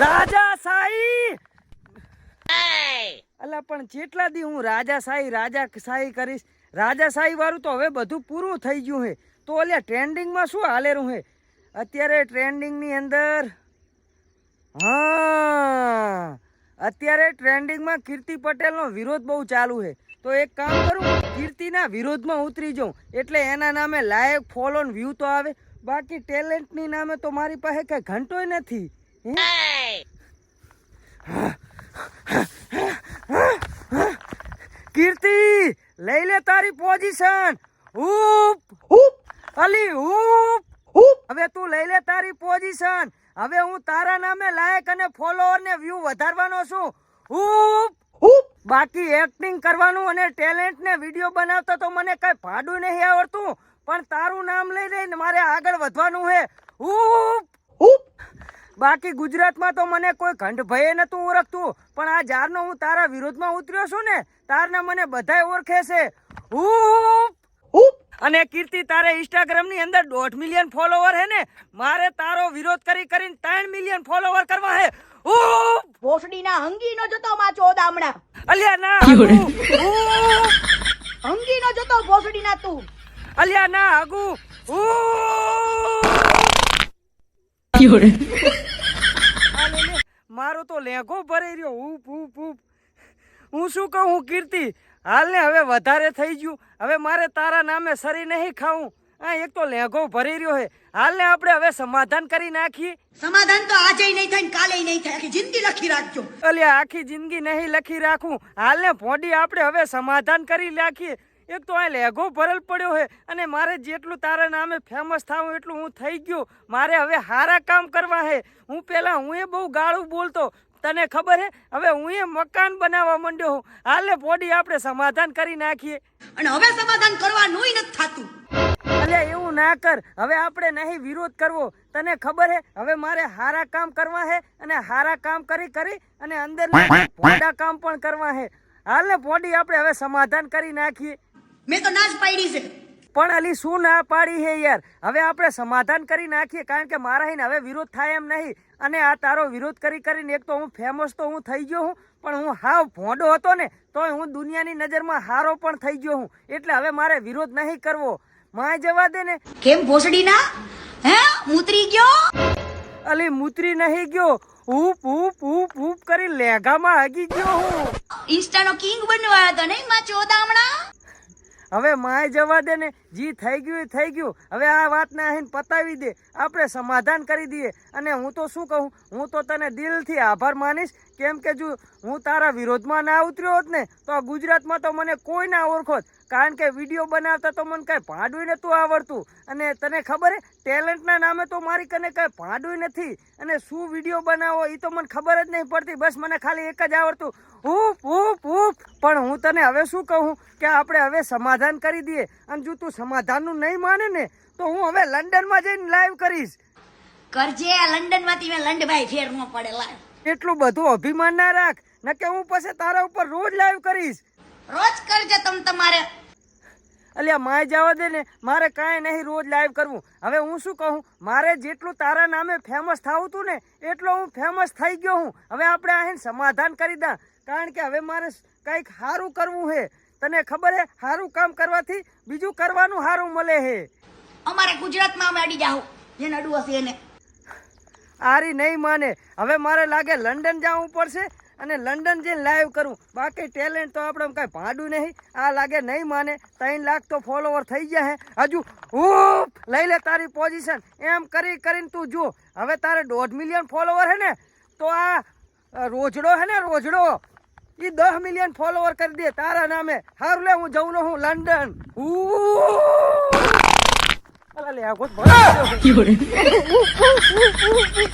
રાજા સાઈ! અલા પણ જેટલા દી હું રાજા સાઈ રાજા સાઈ કરીશ રાજા સાઈ વાળું તો હવે બધું પૂરું થઈ ગયું હે. તો અલ્યા ટ્રેન્ડિંગમાં શું હાલેરું હે? અત્યારે ટ્રેન્ડિંગની અંદર હા અત્યારે ટ્રેન્ડિંગમાં કીર્તિ પટેલનો વિરોધ બહુ ચાલુ છે તો એક કામ કરું કીર્તિના વિરોધમાં ઉતરી જાઉં એટલે એના નામે લાયક ફોલો ને વ્યૂ તો આવે. બાકી ટેલેન્ટની નામે તો મારી પાસે કંઈ ઘંટોય નથી. હે? કીર્તિ લઈ લે તારી પોઝિશન ઉપ ઉપ અલી ઉપ ઉપ હવે તું લઈ લે તારી પોઝિશન હવે હું તારા નામે લાયક અને ફોલોઅર ને વ્યૂ વધારવાનો છું. ઉપ ઉપ બાકી એક્ટિંગ કરવાનું અને ટેલેન્ટ ને વીડિયો બનાવતા તો મને કઈ ભાડું નહીં આવડતું. પણ તારું નામ લઈ લઈને મારે આગળ વધવાનું છે. હુપ. બાકી ગુજરાતમાં તો મને કોઈ ઘંટ નહોતું નતું ઓળખતું. પણ આ જારનો હું તારા વિરોધમાં ઉતર્યો છું ને તારને મને બધાય ઓળખે છે. અને કીર્તિ તારે ઇન્સ્ટાગ્રામની અંદર દોઢ મિલિયન ફોલોવર હે ને મારે તારો વિરોધ કરી કરીને ત્રણ મિલિયન ફોલોવર કરવા હે. ભોસડીના હંગીનો જતો માં હમણાં અલ્યા ના. હંગીનો જતો ભોસડીના તું. અલ્યા ના આગુ. લે લે, મારો તો લેંઘો ભરાઈ રહ્યો. ઉપ ઉપ ઉપ હું શું કહું હું કીર્તિ? હાલ ને હવે વધારે થઈ ગયું. હવે મારે તારા નામે સરી નહીં ખાવું. આ એક તો લેંઘો ભરી રહ્યો હે હાલ ને આપણે હવે સમાધાન કરી નાખીએ. સમાધાન તો આજે નહીં થાય કાલે નહીં થાય. આખી જિંદગી લખી રાખજો. અલ્યા આખી જિંદગી નહીં લખી રાખું. હાલ ને ભોંડી આપણે હવે સમાધાન કરી નાખીએ. એક તો આ લેઘો ભરેલ પડ્યો હે અને મારે જેટલું તારા નામે ફેમસ થાવું એટલું હું થઈ ગયો. મારે હવે હારા કામ કરવા હે. હું પેલા હું એ બહુ ગાળું બોલતો. તને ખબર હે? હવે હું એ મકાન બનાવવા માંડ્યો હું. હાલે ને આપણે સમાધાન કરી નાખીએ. અને હવે સમાધાન કરવાનું નથી થતું. અલે એવું ના કર. હવે આપણે નહીં વિરોધ કરવો. તને ખબર હે? હવે મારે હારા કામ કરવા હે અને હારા કામ કરી કરી અને અંદર પોડા કામ પણ કરવા હે. હાલ ને ભોડી આપણે હવે સમાધાન કરી નાખીએ. મેં તો નાશ પાડી છે. પણ અલી શું ના પાડી હે યાર? હવે આપણે સમાધાન કરી નાખીએ કારણ કે મારા હે હવે વિરોધ થાય એમ નહીં. અને આ તારો વિરોધ કરી કરીને એક તો હું ફેમસ તો હું થઈ ગયો હું પણ હું હાવ ભોંડો હતો ને તો હું દુનિયાની નજરમાં હારો પણ થઈ ગયો હું. એટલે હવે મારે વિરોધ નહીં કરવો. માય જવા દે ને. કેમ ભોસડીના હે? ઉતરી ગયો? અલી મૂતરી નહીં ગયો. ઉપ ઉપ ઉપ ઉપ કરી લેગામાં હગી ગયો હું. ઇન્સ્ટાનો કિંગ બનવા હતો નહીં માં ચોદામણા? હવે માય જવા દે ને, જી થઈ ગયું એ થઈ ગયું. હવે આ વાતને અહીં પતાવી દે. આપણે સમાધાન કરી દઈએ. અને હું તો શું કહું? હું તો તને દિલથી આભાર માનીશ કેમ કે જો હું તારા વિરોધમાં ના ઉતર્યો હોત ને, તો આ ગુજરાતમાં તો મને કોઈ ના ઓળખોત. કારણ કે વીડિયો બનાવતા તો મને કાંઈ ભાંડું નહોતું આવડતું. અને તને ખબર હે, ટેલેન્ટના નામે તો મારી કને કાંઈ ભાંડું નથી. અને શું વીડિયો બનાવો એ તો મને ખબર જ નહીં પડતી. બસ મને ખાલી એક જ આવડતું. ઉપ ઉપ ઉપ પણ હું તને હવે શું કહું? કે આપણે હવે સમાધાન કરી દઈએ. અને જો તું સમાધાનનું નહીં માને ને, તો હું હવે લંડનમાં જઈને લાઈવ કરીશ. કરજે આ લંડન મેં લંડભાઈ ફેર ન પડેલા એટલું બધું અભિમાન ના રાખ. નકે હું પછી તારા ઉપર રોજ લાઈવ કરીશ. રોજ કરજે તમ તમારે. અલ્યા માય જવા દે ને મારે કાંઈ નહીં રોજ લાઈવ કરવું. હવે હું શું કહું? મારે જેટલું તારા નામે ફેમસ થવું તું ને એટલો હું ફેમસ થઈ ગયો હું. હવે આપણે અહીં સમાધાન કરી દા. કારણ કે હવે મારે કંઈક સારું કરવું છે તને ખબર હે સારું કામ કરવાથી બીજું કરવાનું સારું મળે છે અમારે ગુજરાતમાં અમે અડી જાઓ જે અડવું હશે એને. આરી નહીં માને. હવે મારે લાગે લંડન જવું પડશે અને લંડન જઈને લાઈવ કરું. બાકી ટેલેન્ટ તો આપણે કાંઈ ભાડું નહીં. આ લાગે નહીં માને. ત્રણ લાખ તો ફોલોવર થઈ ગયા હે. હજુ ઉપ લઈ લે તારી પોઝિશન એમ કરી કરીને તું જો હવે તારે દોઢ મિલિયન ફોલોવર હે ને તો આ રોજડો હે ને રોજડો. એ દસ મિલિયન ફોલોવર કરી દે તારા નામે. હારું લે હું જઉં હું લંડન. ઉ અલા લે આ.